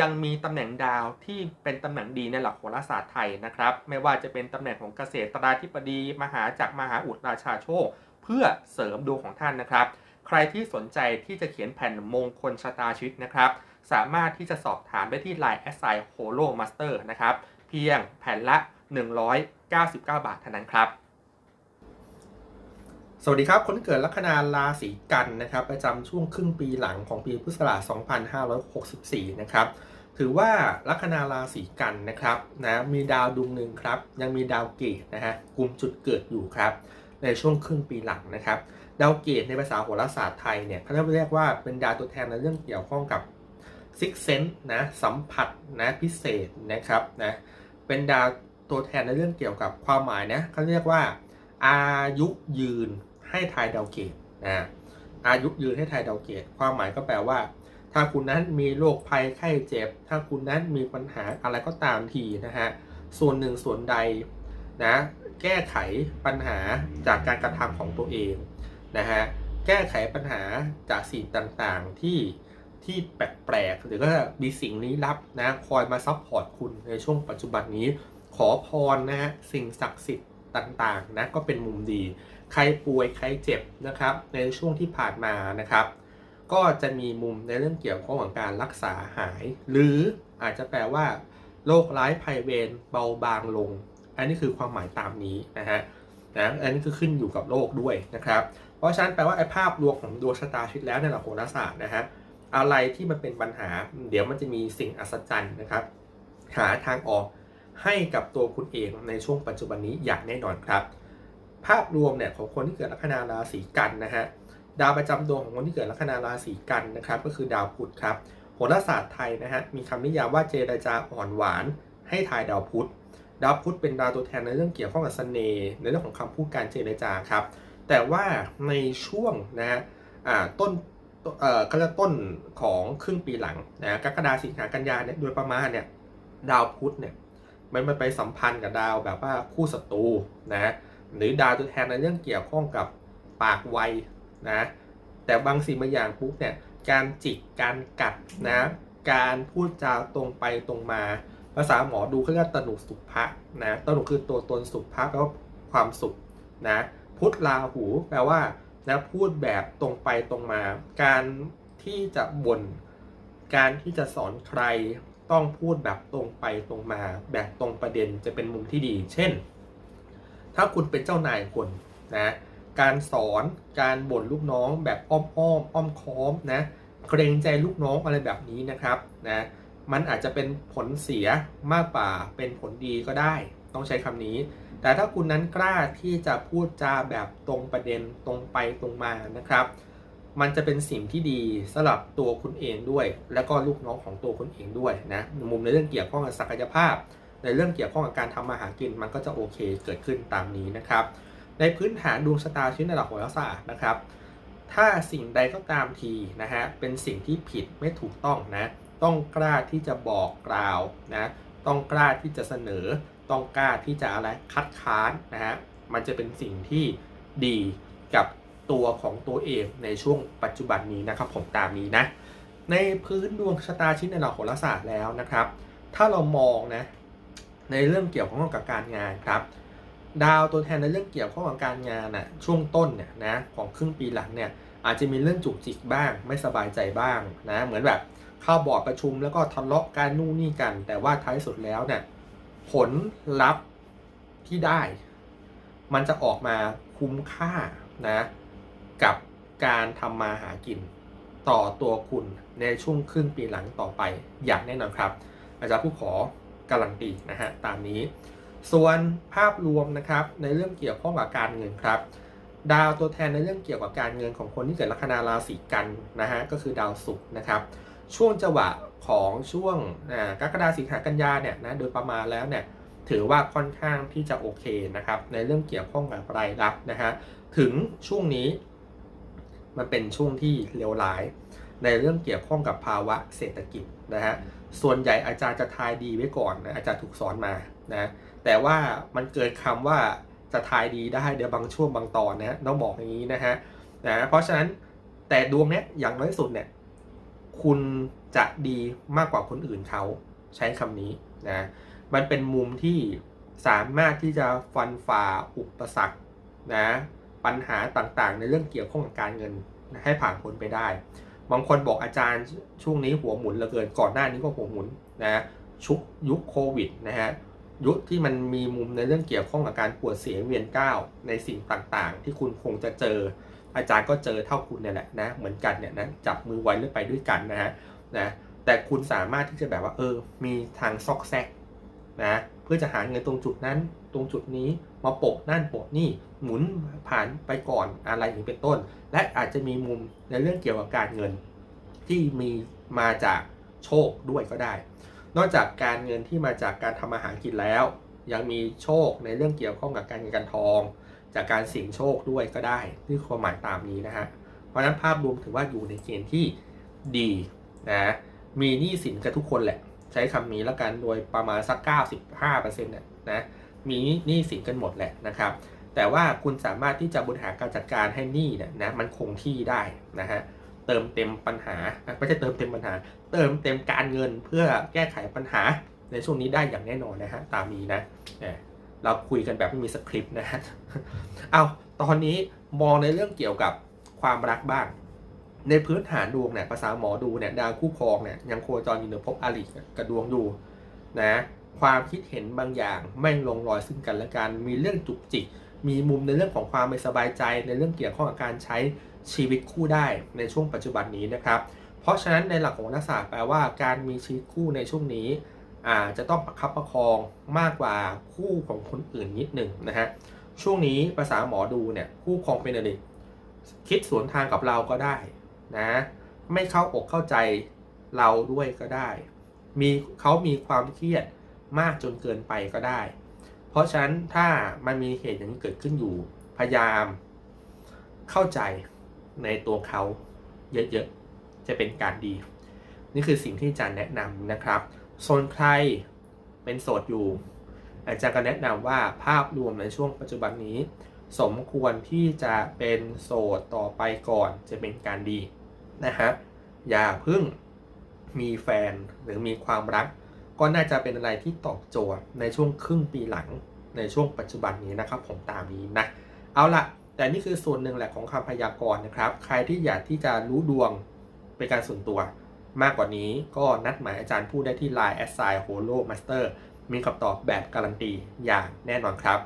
ยังมีตำแหน่งดาวที่เป็นตำแหน่งดีในหลักโหราศาสตร์ไทยนะครับ ไม่ว่าจะเป็นตำแหน่งของเกษตราธิบดีมหาจักรมหาอุดราชาโชค เพื่อเสริมดวงของท่านนะครับ ใครที่สนใจที่จะเขียนแผ่นมงคลชะตาชีวิตนะครับ สามารถที่จะสอบถามได้ที่ Line แอสไซโฮโลมาสเตอร์นะครับ เพียงแผ่นละ 199 บาทเท่านั้นครับ สวัสดีครับ คนที่เกิดลัคนาราศีกันนะครับประจำช่วงครึ่งปีหลังของปีพุทธศักราช2564 นะครับ ถือว่าลัคนาราศีกันนะครับนะมีดาวดวงหนึ่งครับ ยังมีดาวเกตนะฮะกลุ่มจุดเกิดอยู่ครับ ในช่วงครึ่งปีหลังนะครับ ดาวเกตในภาษาโหราศาสตร์ไทยเนี่ยเขาเรียกว่าเป็นดาวตัวแทนในเรื่องเกี่ยวข้องกับซิกเซนนะสัมผัสนะพิเศษนะครับนะเป็นดาวตัวแทนในเรื่องเกี่ยวกับความหมายนะเขาเรียกว่าอายุยืน ให้ทายดาวเกตนะอายุยืนให้ทายดาวเกต ความหมายก็แปลว่า ถ้าคุณนั้นมีโรคภัยไข้เจ็บ ถ้าคุณนั้นมีปัญหาอะไรก็ตามทีนะฮะส่วนหนึ่งส่วนใดนะแก้ไขปัญหาจากการกระทำของตัวเองนะฮะแก้ไขปัญหาจากสิ่งต่างๆที่ที่แปลกๆหรือก็มีสิ่งลี้ลับนะคอยมาซัพพอร์ตคุณในช่วงปัจจุบันนี้ ขอพรนะฮะสิ่งศักดิ์สิทธิ์ต่างๆนะก็เป็นมุมดี ใครป่วยใครเจ็บนะครับในช่วงที่ผ่านมานะครับ ก็จะมีมุมในเรื่องเกี่ยวข้องกับการรักษาหาย หรืออาจจะแปลว่าโรคร้ายภัยเวรเบาบางลง อันนี้คือความหมายตามนี้นะฮะนะอันนี้คือขึ้นอยู่กับโรคด้วยนะครับ เพราะฉะนั้นแปลว่าไอ้ภาพรวมของดวงชะตาชีวิตแล้วในหลักโหราศาสตร์นะฮะอะไรที่มันเป็นปัญหา เดี๋ยวมันจะมีสิ่งอัศจรรย์นะครับ หาทางออกให้กับตัวคุณเองในช่วงปัจจุบันนี้อย่างแน่นอนครับ ภาพรวมเนี่ยของคนที่เกิดลัคนาราศีกันนะฮะดาวประจำดวงของคนที่เกิดลัคนาราศีกันนะครับก็คือดาวพุธครับโหราศาสตร์ไทยนะฮะมีคำนิยามว่าเจรจาอ่อนหวาน ให้ทายดาวพุธดาวพุธเป็นดาวตัวแทนในเรื่องเกี่ยวข้องกับเสน่ห์ในเรื่องของคำพูดการเจรจาครับแต่ว่าในช่วงนะฮะต้นเอ่อก็เรียกต้นของครึ่งปีหลังนะกรกฎาสิงหากันยาเนี่ยโดยประมาณเนี่ยดาวพุธเนี่ยมันมันไปสัมพันธ์กับดาวแบบว่าคู่ศัตรูนะ หรือดาวตัวแทนในเรื่องเกี่ยวข้องกับปากไวนะแต่บางสิ่งบางอย่างปุ๊บเนี่ยการจิกการกัดนะการพูดจาตรงไปตรงมา ภาษาหมอดูเขาเรียกตนุสุภะนะตนุคือตัวตนสุภะแปลว่าความสุขนะพุทธลาหูแปลว่านะพูดแบบตรงไปตรงมา การที่จะบน่นการที่จะสอนใครต้องพูดแบบตรงไปตรงมา แบบตรงประเด็นจะเป็นมุมที่ดี เช่น ถ้าคุณเป็นเจ้านายคนนะการสอนการบ่นลูกน้องแบบอ้อมอ้อมอ้อมค้อมนะเกรงใจลูกน้องอะไรแบบนี้นะครับนะมันอาจจะเป็นผลเสียมากกว่าเป็นผลดีก็ได้ ต้องใช้คำนี้ แต่ถ้าคุณนั้นกล้าที่จะพูดจาแบบตรงประเด็นตรงไปตรงมานะครับ มันจะเป็นสิ่งที่ดีสำหรับตัวคุณเองด้วย และก็ลูกน้องของตัวคุณเองด้วยนะมุมในเรื่องเกี่ยวข้องกับศักยภาพ ในเรื่องเกี่ยวข้องกับการทำมาหากินมันก็จะโอเคเกิดขึ้นตามนี้นะครับ ในพื้นฐานดวงชะตาชีวิตในหลักโหราศาสตร์นะครับ ถ้าสิ่งใดก็ตามทีนะฮะเป็นสิ่งที่ผิดไม่ถูกต้องนะต้องกล้าที่จะบอกกล่าวนะต้องกล้าที่จะเสนอ ต้องกล้าที่จะอะไรคัดค้านนะฮะมันจะเป็นสิ่งที่ดีกับตัวของตัวเองในช่วงปัจจุบันนี้นะครับ ผมตามนี้นะในพื้นดวงชะตาชีวิตในหลักโหราศาสตร์แล้วนะครับ ถ้าเรามองนะ ในเรื่องเกี่ยวข้องกับการงานครับดาวตัวแทนในเรื่องเกี่ยวข้องกับการงานน่ะช่วงต้นเนี่ยนะของครึ่งปีหลังเนี่ยอาจจะมีเรื่องจุกจิกบ้าง ไม่สบายใจบ้างนะเหมือนแบบเข้าบอร์ดประชุมแล้วก็ทะเลาะกันนู่นนี่กัน แต่ว่าท้ายสุดแล้วเนี่ยผลลัพธ์ที่ได้ มันจะออกมาคุ้มค่านะกับการทำมาหากินต่อตัวคุณในช่วงครึ่งปีหลังต่อไปอย่างแน่นอนครับ อาจารย์ผู้ขอ การันตีนะฮะตามนี้ ส่วนภาพรวมนะครับในเรื่องเกี่ยวข้องกับการเงินครับ ดาวตัวแทนในเรื่องเกี่ยวกับการเงินของคนที่เกิดลัคนาราศีกันนะฮะก็คือดาวศุกร์นะครับ ช่วงจังหวะของช่วงกรกฎาสิงหากันยาเนี่ยนะโดยประมาณแล้วเนี่ยถือว่าค่อนข้างที่จะโอเคนะครับในเรื่องเกี่ยวข้องกับรายรับนะฮะถึงช่วงนี้ มันเป็นช่วงที่เลวร้าย ในเรื่องเกี่ยวข้องกับภาวะเศรษฐกิจนะฮะ ส่วนใหญ่อาจารย์จะทายดีไว้ก่อนนะอาจารย์ถูกสอนมานะแต่ว่ามันเกิดคำว่าจะทายดีได้เดี๋ยวบางช่วงบางตอนนะฮะต้องบอกอย่างนี้นะฮะนะเพราะฉะนั้นแต่ดวงเนี้ยอย่างน้อยสุดเนี่ยคุณจะดีมากกว่าคนอื่นเขาใช้คำนี้นะมันเป็นมุมที่สามารถที่จะฟันฝ่าอุปสรรคนะปัญหาต่างๆ ในเรื่องเกี่ยวข้องกับการเงินให้ผ่านพ้นไปได้ บางคนบอกอาจารย์ช่วงนี้หัวหมุนเหลือเกินก่อนหน้านี้ก็หัวหมุนนะชุกยุคโควิดนะฮะยุคที่มันมีมุมในเรื่องเกี่ยวข้องกับการปวดเสียงเวียนก้าวในสิ่งต่างๆ ที่คุณคงจะเจอ อาจารย์ก็เจอเท่าคุณเนี่ยแหละนะเหมือนกันเนี่ยนะจับมือไว้แล้วไปด้วยกันนะฮะนะแต่คุณสามารถที่จะแบบว่าเออมีทางซอกแซกนะ เพื่อจะหาเงินตรงจุดนั้น ตรงจุดนี้มาโปะนั่นโปะนี่หมุนผ่านไปก่อนอะไรอย่างเป็นต้น และอาจจะมีมุมในเรื่องเกี่ยวกับการเงิน ที่มีมาจากโชคด้วยก็ได้ นอกจากการเงินที่มาจากการทำอาหารกินแล้ว ยังมีโชคในเรื่องเกี่ยวข้องกับการเงินการทอง จากการเสี่ยงโชคด้วยก็ได้นี่ความหมายตามนี้นะฮะเพราะฉะนั้นภาพรวมถือว่าอยู่ในเกณฑ์ที่ดีนะมีหนี้สินกับทุกคนแหละ ใช้คำนี้แล้วกันโดยประมาณสัก 95%เนี่ยนะมีหนี้สินกันหมดแหละนะครับ แต่ว่าคุณสามารถที่จะบริหารการจัดการให้หนี้เนี่ยนะมันคงที่ได้นะฮะเติมเต็มปัญหาไม่ใช่เติมเต็มปัญหา เติมเต็มการเงินเพื่อแก้ไขปัญหาในช่วงนี้ได้อย่างแน่นอนนะฮะตามนี้นะเนี่ยเราคุยกันแบบไม่มีสคริปต์นะฮะเอาตอนนี้มองในเรื่องเกี่ยวกับความรักบ้าง ในพื้นฐานดวงเนี่ยภาษาหมอดูเนี่ยดาวคู่ครองเนี่ยยังโคจรอยู่ในภพอริกับดวงอยู่นะความคิดเห็นบางอย่างไม่ลงรอยซึ่งกันและกันมีเรื่องจุกจิก มีมุมในเรื่องของความไม่สบายใจในเรื่องเกี่ยวข้องกับการใช้ชีวิตคู่ได้ในช่วงปัจจุบันนี้นะครับ เพราะฉะนั้นในหลักของนักศาสตร์แปลว่าการมีชีวิตคู่ในช่วงนี้อาจะต้องประคับประคองมากกว่าคู่ของคนอื่นนิดหนึ่งนะฮะช่วงนี้ภาษาหมอดูเนี่ยคู่ครองเป็นอะไรคิดสวนทางกับเราก็ได้ นะไม่เข้าอกเข้าใจเราด้วยก็ได้ มีเขามีความเครียดมากจนเกินไปก็ได้ เพราะฉะนั้นถ้ามันมีเหตุอย่างนี้เกิดขึ้นอยู่ พยายามเข้าใจในตัวเขาเยอะๆ จะเป็นการดี นี่คือสิ่งที่อาจารย์แนะนำนะครับส่วนใครเป็นโสดอยู่ อาจารย์ก็แนะนำว่าภาพรวมในช่วงปัจจุบันนี้ สมควรที่จะเป็นโสดต่อไปก่อนจะเป็นการดี นะฮะอย่าเพิ่งมีแฟนหรือมีความรัก ก็น่าจะเป็นอะไรที่ตอบโจทย์ในช่วงครึ่งปีหลังในช่วงปัจจุบันนี้นะครับผมตามนี้นะเอาละแต่นี่คือส่วนหนึ่งแหละของคำพยากรณ์นะครับ ใครที่อยากที่จะรู้ดวงเป็นการส่วนตัว มากกว่านี้ก็นัดหมายอาจารย์พูดได้ที่ Line แอสไซน์โฮโลมาสเตอร์มีคำตอบแบบการันตีอย่างแน่นอนครับ